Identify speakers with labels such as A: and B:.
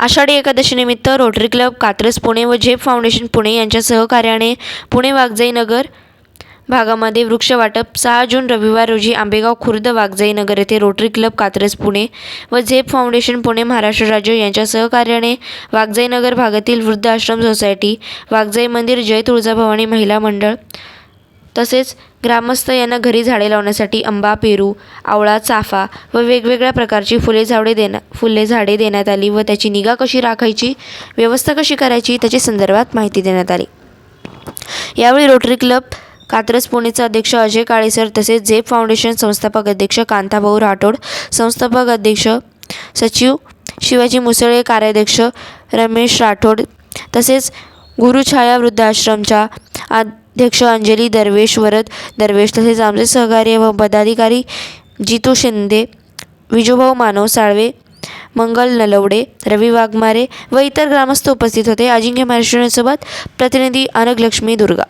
A: आषाढी एकादशीनिमित्त Rotary Club Katraj Pune व Zep foundation Pune यांच्या सहकार्याने पुणे वाघजाई नगर भागामध्ये वृक्ष वाटप. सहा जून रविवार रोजी आंबेगाव खुर्द वाघजाई नगर येथे रोटरी क्लब कात्रज पुणे व झेप फाउंडेशन पुणे महाराष्ट्र राज्य यांच्या सहकार्याने वाघजाई नगर भागातील वृद्ध आश्रम सोसायटी वाघजाई मंदिर जय तुळजाभवानी महिला मंडळ तसेच ग्रामस्थ यांना घरी झाडे लावण्यासाठी आंबा पेरू आवळा चाफा व वेगवेगळ्या प्रकारची फुले झाडे देण्या फुले झाडे देण्यात आली व त्याची निगा कशी राखायची व्यवस्था कशी करायची त्याच्या संदर्भात माहिती देण्यात आली. यावेळी रोटरी क्लब कात्रज पुणेचे अध्यक्ष अजय काळेसर तसेच झेप फाउंडेशन संस्थापक अध्यक्ष कांताभाऊ राठोड संस्थापक अध्यक्ष सचिव शिवाजी मुसळे कार्याध्यक्ष रमेश राठोड तसेच गुरुछाया वृद्धाश्रमच्या अध्यक्ष अंजली दरवेश वरद दरवेश तसेच आमचे सहकार्य व पदाधिकारी जितू शिंदे विजूभाऊ मानव साळवे मंगल नलवडे रवी वाघमारे व इतर ग्रामस्थ उपस्थित होते. अजिंक्य महाराष्ट्रासोबत प्रतिनिधी अनग लक्ष्मी दुर्गा.